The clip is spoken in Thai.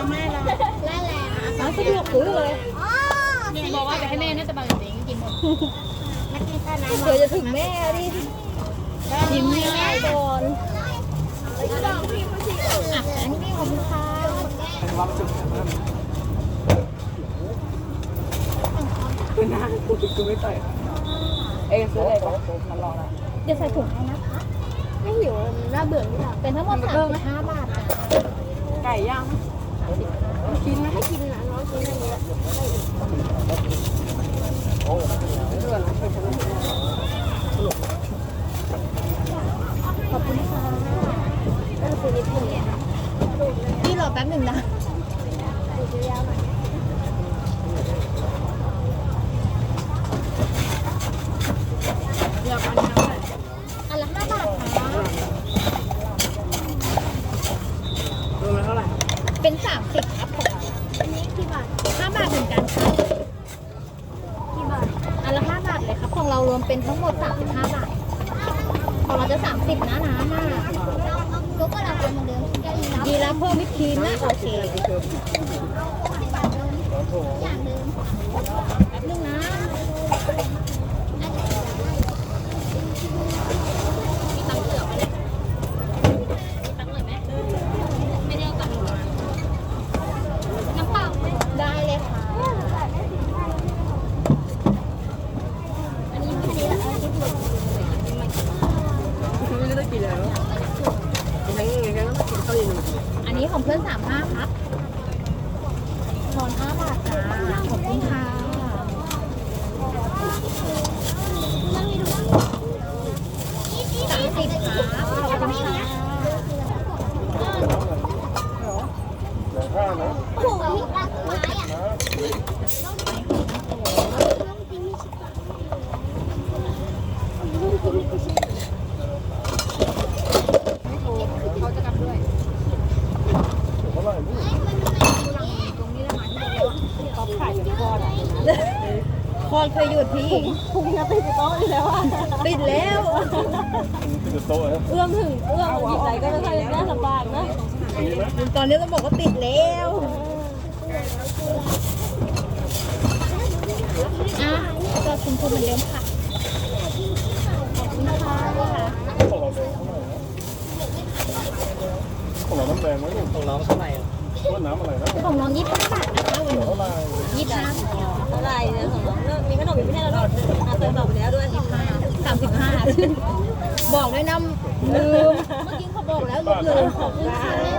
สะดวกซื้อเลยเนี่ยบอกว่าไปให้แม่น่าจะบางจริงกินหมดเดี๋ยวจะถึงแม่ดิยิ้มให้แม่ก่อนอะอันนี้ขอบคุณค่ะคือหน้ากูกูไม่ต่อยเองซื้ออะไรปะมันรอนะเดี๋ยวใส่ถุงให้นะคะไม่หิวน่าเบื่อนี่หรอเป็นทั้งหมด35บาทจ้ะไก่ย่าง ขอบคุณค่ะเออคือนิดนึงเนี่ยพี่รอแป๊บหนึ่งนะเดี๋ยวอันนี้เท่าไหร่ อันละ5บาทค่ะ รวมแล้วเท่าไหร่ เป็น30ครับของเราอันนี้กี่บาท5บาทเหมือนกันค่ะกี่บาทอันละ5บาทเลยครับของเราร วมเป็นทั้งหมด 35 บาท ของเราจะ 30 นะน้ำอะก็ก็ราคาเหมือนเดิมดีแล้วเพิ่มวิปครีมนะโอเคอย่างเดิมแป๊บนึงนะมีตังค์เหลือไหมเนี่ยมีตังค์เหลือไหมไม่ได้เอาตังค์มาน้ำเปล่าไหมได้เลยค่ะ อันนี้ไม่ได้อันนี้หมด ไม่รู้จะกินอะไรแล้วทั้งยังไงก็ต้องกินข้าวเย็นห นี้ของเพื่อนสามห้าครับทอนห้าบาทจ้าขอบคุณค่ะสามสิบครับขอบคุณค่ะเขาจะกลับด้วย คอนเคยหยุดพี่พุงจะติดโต๊ะแล้วอะติดแล้วเอื้อมถึงเอื้อมหยิบอะไรก็ไม่ค่อยน่าลำบากนะตอนนี้ต้องบอกว่าติดแล้วอะก็คุณคุณเหมือนเดิมค่ะขอบคุณค่ะของเราน้ำแดงไหมลูกของน้องเท่าไหร่ว่า น้ำอะไรนะของน้องยี่สิบบาทนะคะวันนี้ยี่สิบห้าเท่าไหร่เนี่ยของน้องมีขนมอยู่ไม่ใช่แล้วด้วยอะเติมต่อไปแล้วด้วยสามสิบห้าบอกด้วยนะลืม เมื่อกี้เขาบอกแล้วลืมขอบคุณค่ะ